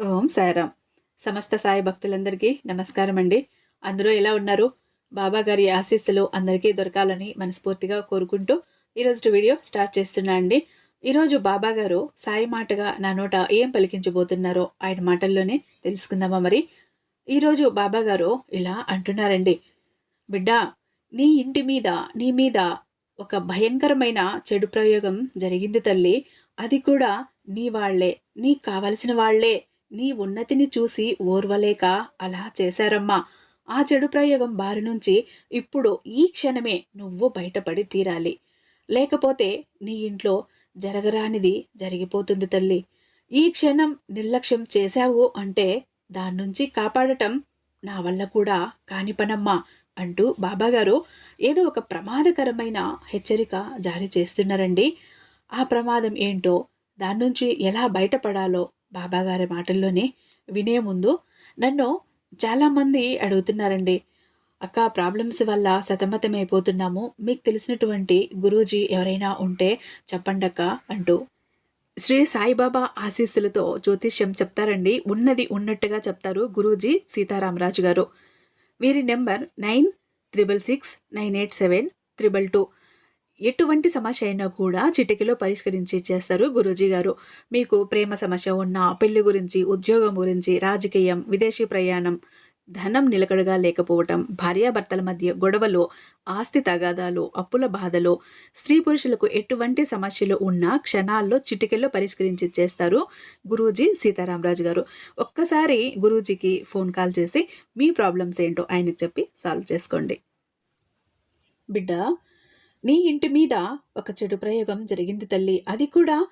ఓం సాయిరామ్. సమస్త సాయి భక్తులందరికీ నమస్కారం అండి అందరూ ఎలా ఉన్నారు? బాబా గారి ఆశీస్సులు అందరికీ దొరకాలని మనస్ఫూర్తిగా కోరుకుంటూ ఈరోజు వీడియో స్టార్ట్ చేస్తున్నా అండి. ఈరోజు బాబా గారు సాయి మాటగా నా నోట ఏం పలికించబోతున్నారో ఆయన మాటల్లోనే తెలుసుకుందామా మరి? ఈరోజు బాబా గారు ఇలా అంటున్నారండి. బిడ్డ నీ ఇంటి మీద నీ మీద ఒక భయంకరమైన చెడు ప్రయోగం జరిగింది తల్లి. అది కూడా నీ వాళ్ళే నీకు కావలసిన వాళ్ళే నీ ఉన్నతిని చూసి ఓర్వలేక అలా చేశారమ్మా. ఆ చెడు ప్రయోగం బారి నుంచి ఇప్పుడు ఈ క్షణమే నువ్వు బయటపడి తీరాలి. లేకపోతే నీ ఇంట్లో జరగరానిది జరిగిపోతుంది తల్లి. ఈ క్షణం నిర్లక్ష్యం చేశావు అంటే దాని నుంచి కాపాడటం నా వల్ల కూడా కాని పనమ్మా అంటూ బాబాగారు ఏదో ఒక ప్రమాదకరమైన హెచ్చరిక జారీ చేస్తున్నారండి. ఆ ప్రమాదం ఏంటో దాని నుంచి ఎలా బయటపడాలో బాబాగారి మాటల్లోనే వినే ముందు నన్ను చాలామంది అడుగుతున్నారండి. అక్క ప్రాబ్లమ్స్ వల్ల సతమతమైపోతున్నాము. మీకు తెలిసినటువంటి గురూజీ ఎవరైనా ఉంటే చెప్పండక్క అంటూ శ్రీ సాయిబాబా ఆశీస్సులతో జ్యోతిష్యం చెప్తారండి. ఉన్నది ఉన్నట్టుగా చెప్తారు గురూజీ సీతారామరాజు గారు. వీరి number nine triple six nine eight seven triple two. ఎటువంటి సమస్య అయినా కూడా చిటికలో పరిష్కరించి చేస్తారు గురూజీ గారు. మీకు ప్రేమ సమస్య ఉన్న పెళ్ళి గురించి ఉద్యోగం గురించి రాజకీయం విదేశీ ప్రయాణం ధనం నిలకడగా లేకపోవటం భార్యాభర్తల మధ్య గొడవలు ఆస్తి తగాదాలు అప్పుల బాధలు స్త్రీ పురుషులకు ఎటువంటి సమస్యలు ఉన్నా క్షణాల్లో చిటికెల్లో పరిష్కరించి చేస్తారు గురూజీ సీతారామరాజు గారు. ఒక్కసారి గురూజీకి ఫోన్ కాల్ చేసి మీ ప్రాబ్లమ్స్ ఏంటో ఆయనకు చెప్పి సాల్వ్ చేసుకోండి. బిడ్డ నీ ఇంటి మీద ఒక చెడు ప్రయోగం జరిగింది తల్లి. అది కూడా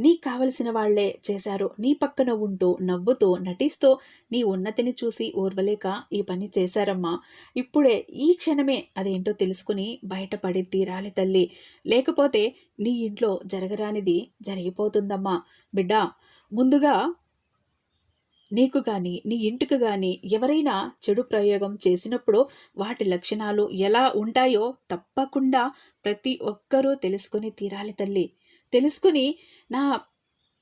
నీకు కావలసిన వాళ్ళే చేశారు. నీ పక్కన ఉంటూ నవ్వుతూ నటిస్తూ నీ ఉన్నతిని చూసి ఓర్వలేక ఈ పని చేశారమ్మా. ఇప్పుడే ఈ క్షణమే అదేంటో తెలుసుకుని బయటపడి తీరాలి తల్లి. లేకపోతే నీ ఇంట్లో జరగరానిది జరిగిపోతుందమ్మా. బిడ్డ ముందుగా నీకు కానీ నీ ఇంటికి కానీ ఎవరైనా చెడు ప్రయోగం చేసినప్పుడు వాటి లక్షణాలు ఎలా ఉంటాయో తప్పకుండా ప్రతి ఒక్కరూ తెలుసుకొని తీరాలి తల్లి. తెలుసుకుని నా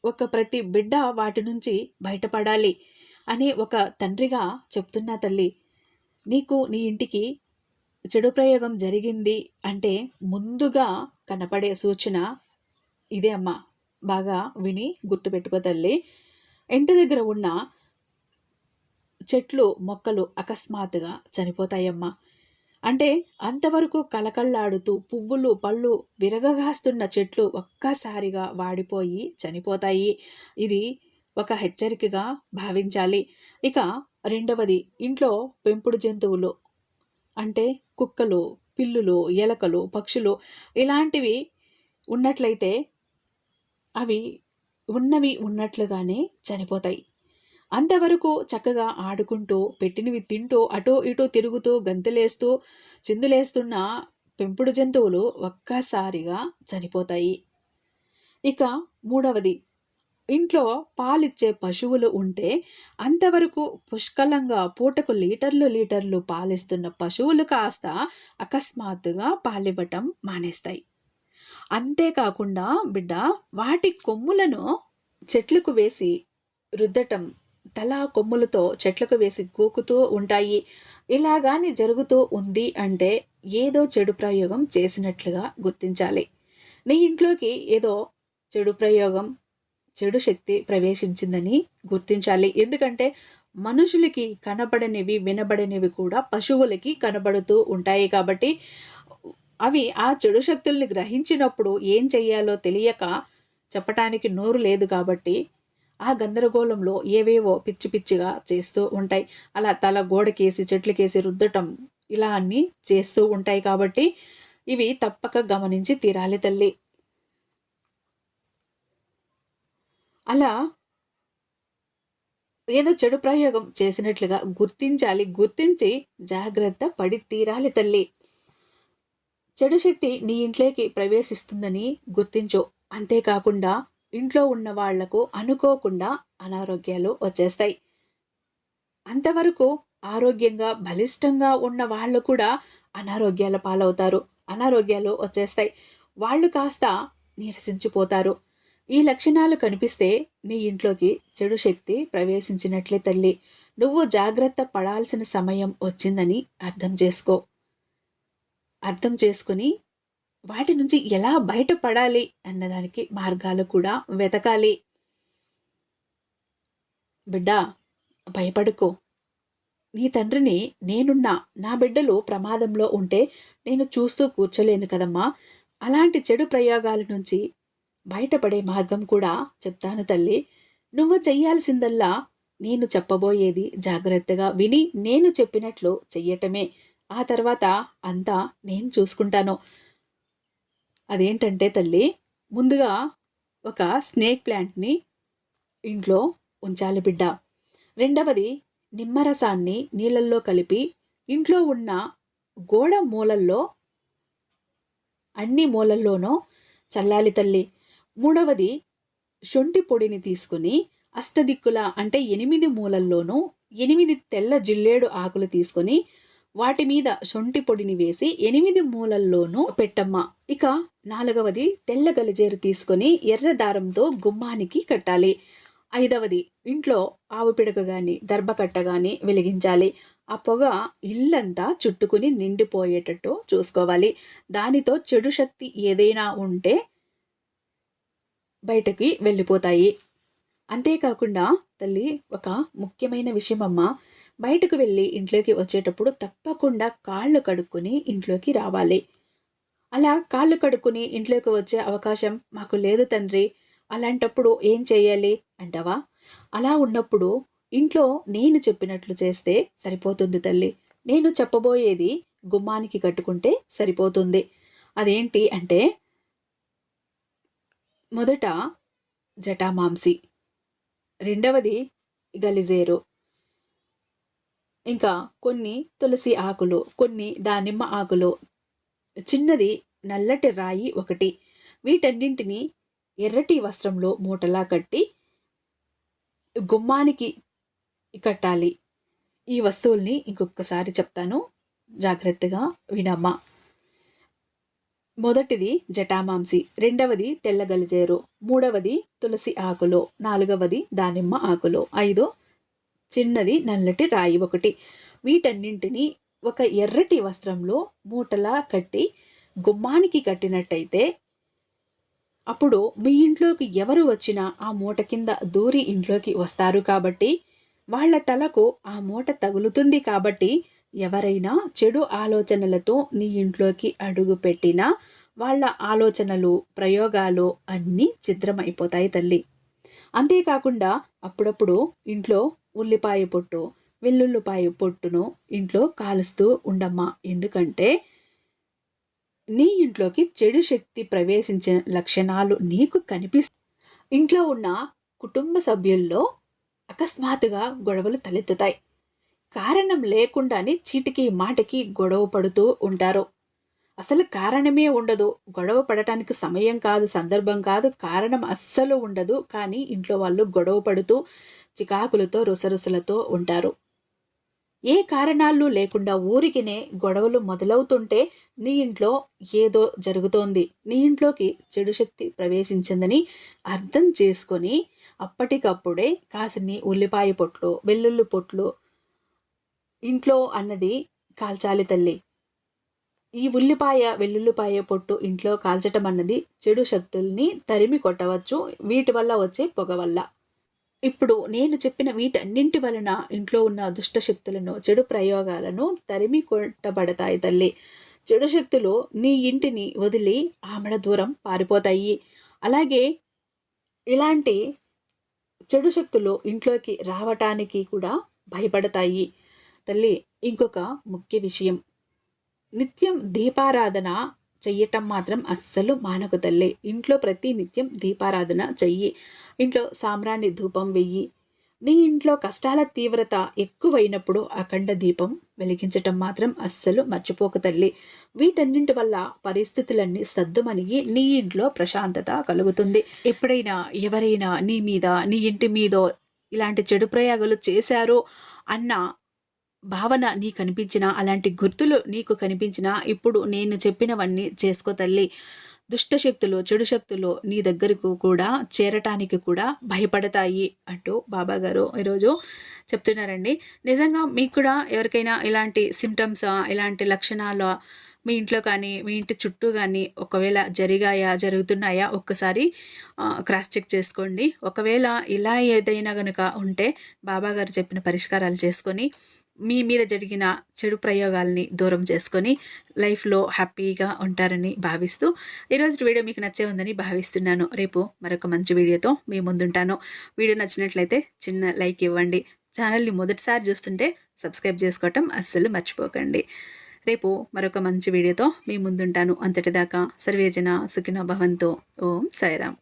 ఒక ప్రతి బిడ్డ వాటి నుంచి బయటపడాలి అని ఒక తండ్రిగా చెప్తున్నా తల్లి. నీకు నీ ఇంటికి చెడు ప్రయోగం జరిగింది అంటే ముందుగా కనపడే సూచన ఇదే అమ్మా. బాగా విని గుర్తుపెట్టుకో తల్లి. ఇంటి దగ్గర ఉన్న చెట్లు మొక్కలు అకస్మాత్తుగా చనిపోతాయమ్మా. అంటే అంతవరకు కలకల్లాడుతూ పువ్వులు పళ్ళు విరగగాస్తున్న చెట్లు ఒక్కసారిగా వాడిపోయి చనిపోతాయి. ఇది ఒక హెచ్చరికగా భావించాలి. ఇక రెండవది ఇంట్లో పెంపుడు జంతువులు అంటే కుక్కలు పిల్లులు ఎలకలు పక్షులు ఇలాంటివి ఉన్నట్లయితే అవి ఉన్నవి ఉన్నట్లుగానే చనిపోతాయి. అంతవరకు చక్కగా ఆడుకుంటూ పెట్టినవి తింటూ అటో ఇటో తిరుగుతూ గంతులేస్తూ చిందులేస్తున్న పెంపుడు జంతువులు ఒక్కసారిగా చనిపోతాయి. ఇక మూడవది ఇంట్లో పాలిచ్చే పశువులు ఉంటే అంతవరకు పుష్కలంగా పూటకు లీటర్లు లీటర్లు పాలిస్తున్న పశువులు కాస్త అకస్మాత్తుగా పాలివ్వటం మానేస్తాయి. అంతేకాకుండా బిడ్డ వాటి కొమ్ములను చెట్లకు వేసి రుద్దటం తల కొమ్ములతో చెట్లకు వేసి గోకుతూ ఉంటాయి. ఇలాగాని జరుగుతూ ఉంది అంటే ఏదో చెడు ప్రయోగం చేసినట్లుగా గుర్తించాలి. నీ ఇంట్లోకి ఏదో చెడు ప్రయోగం చెడు శక్తి ప్రవేశించిందని గుర్తించాలి. ఎందుకంటే మనుషులకి కనబడనివి వినబడనివి కూడా పశువులకి కనబడుతూ ఉంటాయి కాబట్టి అవి ఆ చెడు శక్తుల్ని గ్రహించినప్పుడు ఏం చెయ్యాలో తెలియక చెప్పటానికి నోరు లేదు కాబట్టి ఆ గందరగోళంలో ఏవేవో పిచ్చి పిచ్చిగా చేస్తూ ఉంటాయి. అలా తల గోడకేసి చెట్లకేసి రుద్దటం ఇలా అన్నీ చేస్తూ ఉంటాయి కాబట్టి ఇవి తప్పక గమనించి తీరాలి తల్లి. అలా ఏదో చెడు ప్రయోగం చేసినట్లుగా గుర్తించాలి. గుర్తించి జాగ్రత్త పడి తీరాలి తల్లి. చెడు శక్తి నీ ఇంట్లోకి ప్రవేశిస్తుందని గుర్తించు. అంతేకాకుండా ఇంట్లో ఉన్న వాళ్ళకు అనుకోకుండా అనారోగ్యాలు వచ్చేస్తాయి. అంతవరకు ఆరోగ్యంగా బలిష్టంగా ఉన్న వాళ్ళు కూడా అనారోగ్యాల పాలవుతారు. అనారోగ్యాలు వచ్చేస్తాయి. వాళ్ళు కాస్త నీరసించిపోతారు. ఈ లక్షణాలు కనిపిస్తే నీ ఇంట్లోకి చెడు శక్తి ప్రవేశించినట్లే తల్లి. నువ్వు జాగ్రత్త పడాల్సిన సమయం వచ్చిందని అర్థం చేసుకో. అర్థం చేసుకుని వాటి నుంచి ఎలా బయటపడాలి అన్నదానికి మార్గాలు కూడా వెతకాలి. బిడ్డా భయపడుకో. నీ తండ్రిని నేనున్నా నా బిడ్డలు ప్రమాదంలో ఉంటే నేను చూస్తూ కూర్చోలేను కదమ్మా. అలాంటి చెడు ప్రయోగాల నుంచి బయటపడే మార్గం కూడా చెప్తాను తల్లి. నువ్వు చెయ్యాల్సిందల్లా నేను చెప్పబోయేది జాగ్రత్తగా విని నేను చెప్పినట్లు చెయ్యటమే. ఆ తర్వాత అంతా నేను చూసుకుంటాను. అదేంటంటే తల్లి ముందుగా ఒక స్నేక్ ప్లాంట్ని ఇంట్లో ఉంచాలి బిడ్డ. రెండవది నిమ్మరసాన్ని నీళ్ళల్లో కలిపి ఇంట్లో ఉన్న గోడ మూలల్లో అన్ని మూలల్లోనూ చల్లాలి తల్లి. మూడవది శొంఠి పొడిని తీసుకుని అష్టదిక్కుల అంటే ఎనిమిది మూలల్లోనూ ఎనిమిది తెల్ల జిల్లేడు ఆకులు తీసుకొని వాటి మీద శొంఠి పొడిని వేసి ఎనిమిది మూలల్లోనూ పెట్టమ్మ. ఇక నాలుగవది తెల్ల గలిజేరు తీసుకొని ఎర్ర దారంతో గుమ్మానికి కట్టాలి. ఐదవది ఇంట్లో ఆవు పిడక గాని దర్భకట్ట గాని వెలిగించాలి. ఆ పొగ ఇల్లంతా చుట్టుకుని నిండిపోయేటట్టు చూసుకోవాలి. దానితో చెడు శక్తి ఏదైనా ఉంటే బయటకి వెళ్ళిపోతాయి. అంతేకాకుండా తల్లి ఒక ముఖ్యమైన విషయం అమ్మ బయటకు వెళ్ళి ఇంట్లోకి వచ్చేటప్పుడు తప్పకుండా కాళ్ళు కడుక్కొని ఇంట్లోకి రావాలి. అలా కాళ్ళు కడుక్కుని ఇంట్లోకి వచ్చే అవకాశం మాకు లేదు తండ్రి అలాంటప్పుడు ఏం చేయాలి అంటావా? అలా ఉన్నప్పుడు ఇంట్లో నేను చెప్పినట్లు చేస్తే సరిపోతుంది తల్లి. నేను చెప్పబోయేది గుమ్మానికి కట్టుకుంటే సరిపోతుంది. అదేంటి అంటే మొదట జటామాంసి రెండవది గలిజేరు. ఇంకా కొన్ని తులసి ఆకులు కొన్ని దానిమ్మ ఆకులు. చిన్నది నల్లటి రాయి ఒకటి. వీటన్నింటినీ ఎర్రటి వస్త్రంలో మూటలా కట్టి గుమ్మానికి కట్టాలి. ఈ వస్తువుల్ని ఇంకొకసారి చెప్తాను. జాగ్రత్తగా వినమ్మా. మొదటిది జటామాంసి రెండవది తెల్లగలిజేరు మూడవది తులసి ఆకులు నాలుగవది దానిమ్మ ఆకులు ఐదు చిన్నది నల్లటి రాయి ఒకటి. వీటన్నింటినీ ఒక ఎర్రటి వస్త్రంలో మూటలా కట్టి గుమ్మానికి కట్టినట్టయితే అప్పుడు మీ ఇంట్లోకి ఎవరు వచ్చినా ఆ మూట కింద దూరి ఇంట్లోకి వస్తారు కాబట్టి వాళ్ళ తలకు ఆ మూట తగులుతుంది కాబట్టి ఎవరైనా చెడు ఆలోచనలతో నీ ఇంట్లోకి అడుగు పెట్టినా వాళ్ళ ఆలోచనలు ప్రయోగాలు అన్నీ చిత్రమైపోతాయి తల్లి. అంతేకాకుండా అప్పుడప్పుడు ఇంట్లో ఉల్లిపాయ పొట్టు వెల్లుల్లిపాయ పొట్టును ఇంట్లో కాలుస్తూ ఉండమ్మా. ఎందుకంటే నీ ఇంట్లోకి చెడు శక్తి ప్రవేశించిన లక్షణాలు నీకు కనిపిస్త. ఇంట్లో ఉన్న కుటుంబ సభ్యుల్లో అకస్మాత్తుగా గొడవలు తలెత్తుతాయి. కారణం లేకుండానే చీటికి మాటకి గొడవ పడుతూ ఉంటారు. అసలు కారణమే ఉండదు. గొడవ పడటానికి సమయం కాదు సందర్భం కాదు కారణం అస్సలు ఉండదు. కానీ ఇంట్లో వాళ్ళు గొడవ పడుతూ చికాకులతో రుసరుసలతో ఉంటారు. ఏ కారణాలు లేకుండా ఊరికినే గొడవలు మొదలవుతుంటే నీ ఇంట్లో ఏదో జరుగుతోంది. నీ ఇంట్లోకి చెడు శక్తి ప్రవేశించిందని అర్థం చేసుకొని అప్పటికప్పుడే కాసిని ఉల్లిపాయ పొట్లు వెల్లుల్లి పొట్లు ఇంట్లో అన్నది కాల్చాలి తల్లి. ఈ ఉల్లిపాయ వెల్లుల్లిపాయ పొట్టు ఇంట్లో కాల్చటం అన్నది చెడు శక్తుల్ని తరిమి కొట్టవచ్చు. వీటి వల్ల వచ్చే పొగ వల్ల. ఇప్పుడు నేను చెప్పిన వీటన్నింటి వలన ఇంట్లో ఉన్న దుష్ట శక్తులను చెడు ప్రయోగాలను తరిమి కొట్టబడతాయి తల్లి. చెడు శక్తులు నీ ఇంటిని వదిలి ఆమెడ దూరం పారిపోతాయి. అలాగే ఇలాంటి చెడు శక్తులు ఇంట్లోకి రావటానికి కూడా భయపడతాయి తల్లి. ఇంకొక ముఖ్య విషయం. నిత్యం దీపారాధన చెయ్యటం మాత్రం అస్సలు మానకు తల్లి. ఇంట్లో ప్రతి నిత్యం దీపారాధన చెయ్యి. ఇంట్లో సామ్రాణి ధూపం వెయ్యి. నీ ఇంట్లో కష్టాల తీవ్రత ఎక్కువైనప్పుడు అఖండ దీపం వెలిగించటం మాత్రం అస్సలు మర్చిపోక తల్లి. వీటన్నింటి వల్ల పరిస్థితులన్నీ సద్దుమణిగి నీ ఇంట్లో ప్రశాంతత కలుగుతుంది. ఎప్పుడైనా ఎవరైనా నీ మీద నీ ఇంటి మీదో ఇలాంటి చెడు ప్రయోగాలు చేశారో అన్న భావన నీకు కనిపించినా అలాంటి గుర్తులు నీకు కనిపించినా ఇప్పుడు నేను చెప్పినవన్నీ చేసుకో తల్లి. దుష్ట శక్తులు చెడు శక్తులు నీ దగ్గరకు కూడా చేరటానికి కూడా భయపడతాయి అంటూ బాబాగారు ఈరోజు చెప్తున్నారండి. నిజంగా మీకు కూడా ఎవరికైనా ఇలాంటి సిమ్టమ్స్ ఇలాంటి లక్షణాలు మీ ఇంట్లో కానీ మీ ఇంటి చుట్టూ కానీ ఒకవేళ జరిగాయా జరుగుతున్నాయా ఒక్కసారి క్రాస్ చెక్ చేసుకోండి. ఒకవేళ ఇలా ఏదైనా కనుక ఉంటే బాబాగారు చెప్పిన పరిష్కారాలు చేసుకొని మీ మీద జరిగిన చెడు ప్రయోగాల్ని దూరం చేసుకొని లైఫ్లో హ్యాపీగా ఉంటారని భావిస్తూ ఈరోజు వీడియో మీకు నచ్చే ఉందని భావిస్తున్నాను. రేపు మరొక మంచి వీడియోతో మీ ముందుంటాను. వీడియో నచ్చినట్లయితే చిన్న లైక్ ఇవ్వండి. ఛానల్ని మొదటిసారి చూస్తుంటే సబ్స్క్రైబ్ చేసుకోవటం అస్సలు మర్చిపోకండి. రేపు మరొక మంచి వీడియోతో మీ ముందుంటాను. అంతటిదాకా సర్వేజన సుఖిన భవంతో. ఓం సాయిరామ్.